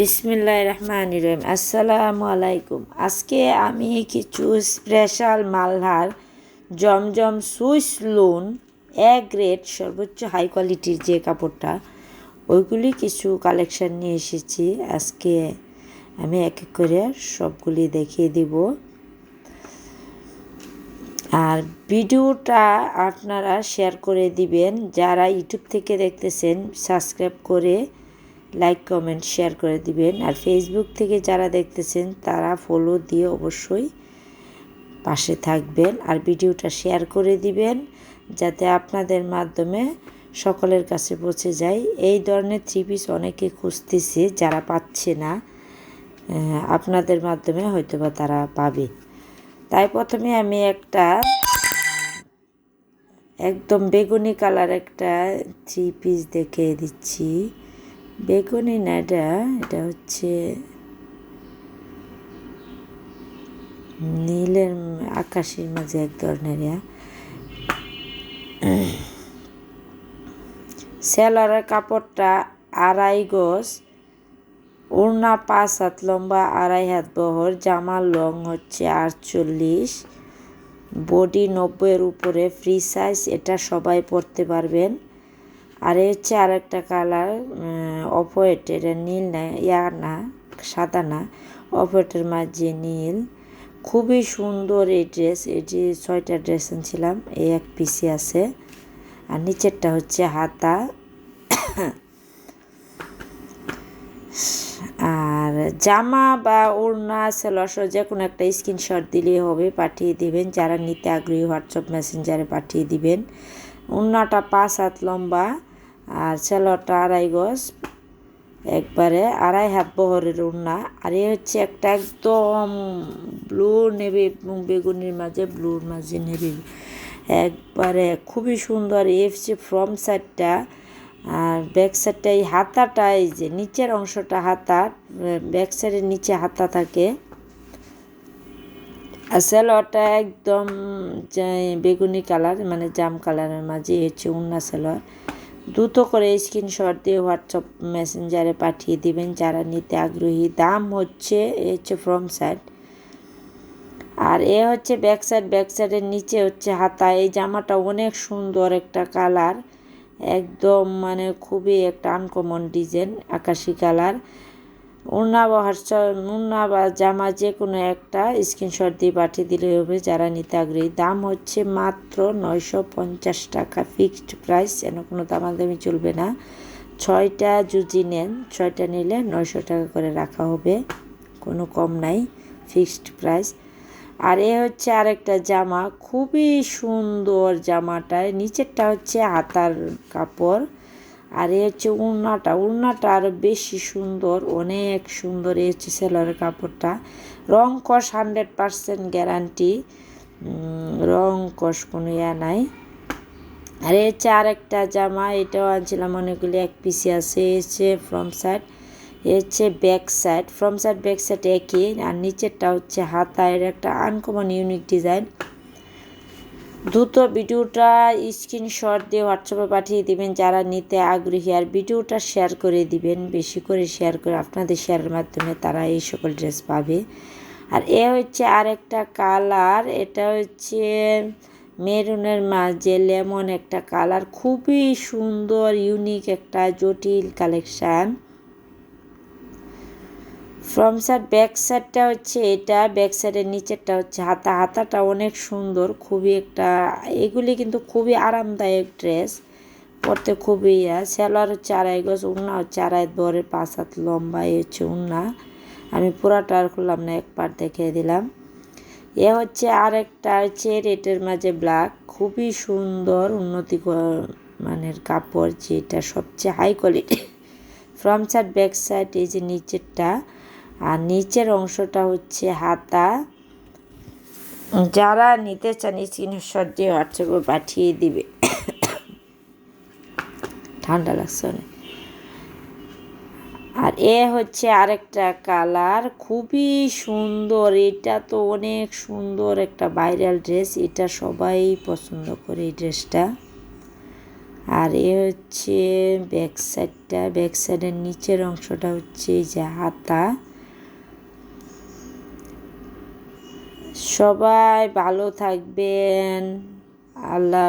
বিসমিল্লাহ রহমান রহিম। আসসালামু আলাইকুম আজকে আমি কিছু special Malhar Zamzam Swiss lawn A grade সর্বোচ্চ হাই কোয়ালিটির যে কাপড়টা, ওইগুলি কিছু কালেকশন নিয়ে এসেছি। আজকে আমি এক এক করে সবগুলি দেখিয়ে দিব। আর ভিডিওটা আপনারা শেয়ার করে দিবেন। যারা ইউটিউব থেকে দেখতেছেন, সাবস্ক্রাইব করে লাইক কমেন্ট শেয়ার করে দিবেন। আর ফেসবুক থেকে যারা দেখতেছেন, তারা ফলো দিয়ে অবশ্যই পাশে থাকবেন আর ভিডিওটা শেয়ার করে দিবেন, যাতে আপনাদের মাধ্যমে সকলের কাছে পৌঁছে যায়। এই ধরনের থ্রি পিস অনেকে খুঁজতেছে, যারা পাচ্ছে না আপনাদের মাধ্যমে হয়তোবা তারা পাবে। তাই প্রথমে আমি একটা একদম বেগুনি কালার একটা থ্রি পিস দেখে দিচ্ছি। বেগুনি না এটা হচ্ছে নীলের আকাশের মাঝে এক ধরনের সেলারের কাপড়টা আড়াই গজ ওড়না পাঁচ হাত লম্বা, আড়াই হাত বহর, জামার লং হচ্ছে আটচল্লিশ, বডি নব্বইয়ের উপরে, ফ্রি সাইজ, এটা সবাই পরতে পারবেন। আর এই হচ্ছে আর একটা কালার অফ হোয়াইট এটা নীল না ইয়া না, সাদা না অফ হোয়াইটের মাঝে নীল। খুবই সুন্দর এই ড্রেস যে ছয়টা ড্রেস আনছিলাম, এই এক পিসি আছে। আর নিচেরটা হচ্ছে হাতা। আর জামা বা ওড়না সেলস যে কোনো একটা স্ক্রিনশট দিলেই হবে, পাঠিয়ে দিবেন। যারা নিতে আগ্রহী হোয়াটসঅ্যাপ মেসেঞ্জারে পাঠিয়ে দিবেন। ওড়নাটা পাঁচ হাত লম্বা। আর সেলরটা আড়াই গজ। একবারে আড়াই হাত বহরের ওড়না আর এ হচ্ছে একটা একদম ব্লু নেভি বেগুনির মাঝে ব্লুর মাঝে নেবে একবারে খুবই সুন্দর এফসি ফ্রম সাইডটা আর ব্যাক সাইডটা এই হাতাটা, এই যে নিচের অংশটা হাতা ব্যাক সাইডের নিচে হাতা থাকে। আর সেলোয়ারটা একদম বেগুনি কালার মানে জাম কালারের মাঝে হচ্ছে উন্না সেলোয়ার। দ্রুত করে স্ক্রিনশট দিয়ে হোয়াটসঅ্যাপ মেসেঞ্জারে পাঠিয়ে দিবেন যারা নিতে আগ্রহী। দাম হচ্ছে, এ হচ্ছে ফ্রম সাইড আর এ হচ্ছে ব্যাক সাইড ব্যাক সাইডের নিচে হচ্ছে হাতা। এই জামাটা অনেক সুন্দর একটা কালার একদম মানে খুবই একটা আনকমন ডিজাইন আকাশি কালার উন্না বা হোয়াটসঅ্যাপ উন্না বা জামা যে কোনো একটা স্ক্রিনশট দিয়ে পাঠিয়ে দিলে হবে। যারা নিতে আগ্রহী, দাম হচ্ছে মাত্র নয়শো পঞ্চাশ টাকা। ফিক্সড প্রাইস যেন কোনো দামাদামি চলবে না। ছয়টা জুজি নেন, ছয়টা নিলে নয়শো টাকা করে রাখা হবে। কোনো কম নাই ফিক্সড প্রাইস আর এ হচ্ছে আরেকটা জামা, খুবই সুন্দর জামাটায়। নিচেরটা হচ্ছে হাতার কাপড়। আর এ হচ্ছে উড়নাটা। উড়নাটা আরও বেশি সুন্দর, অনেক সুন্দর এ হচ্ছে সেলারের কাপড়টা। রং কষ হান্ড্রেড পারসেন্ট গ্যারান্টি। রং কষ কোনো ইয়া নাই। আর এ হচ্ছে আরেকটা জামা, এটাও আনছিলাম অনেকগুলি, এক পিসি আছে এ হচ্ছে ফ্রম সাইড এ হচ্ছে back side front side back side একই, আর নিচেরটা হচ্ছে হাতা হাতায়ের একটা আনকমন ইউনিক ডিজাইন দ্রুত ভিডিওটা স্ক্রিনশট দিয়ে হোয়াটসঅ্যাপে পাঠিয়ে দিবেন, যারা নিতে আগ্রহী। আর ভিডিওটা শেয়ার করে দিবেন, বেশি করে শেয়ার করে আপনাদের শেয়ারের মাধ্যমে তারা এই সকল ড্রেস পাবে। আর এ হচ্ছে আর একটা কালার, এটা হচ্ছে মেরুনের মাঝে লেমন একটা কালার। খুবই সুন্দর, ইউনিক একটা জটিল কালেকশান। ফ্রম সাইড ব্যাক সাইডটা হচ্ছে এটা ব্যাক সাইডের নিচেরটা হচ্ছে হাতা। হাতাটা অনেক সুন্দর, খুবই একটা, এগুলি কিন্তু খুবই আরামদায়ক ড্রেস পরতে খুবই ইয়া। সেলার হচ্ছে আড়াই গজ, উন্না হচ্ছে আড়াই বরের পাঁচ হাত লম্বা হচ্ছে উন্না। আমি পুরাটা আর করলাম না, এক পার দেখিয়ে দিলাম। এ হচ্ছে আরেকটা হচ্ছে রেটের মাঝে ব্ল্যাক খুবই সুন্দর উন্নতি মানের কাপড়, যেটা সবচেয়ে high quality front side back side এই যে নিচেরটা। আর নিচের অংশটা হচ্ছে হাতা। যারা নিতে চান স্ক্রিনশট দিয়ে হোয়াটসঅ্যাপে পাঠিয়ে দিবে। ঠান্ডা লাগছে অনেক। আর এ হচ্ছে আরেকটা কালার, খুবই সুন্দর। এটা তো অনেক সুন্দর একটা ভাইরাল ড্রেস এটা সবাই পছন্দ করে এই ড্রেসটা আর এ হচ্ছে ব্যাক সাইডটা ব্যাক সাইডের নিচের অংশটা হচ্ছে এই যে হাতা। সবাই ভালো থাকবেন। আল্লাহ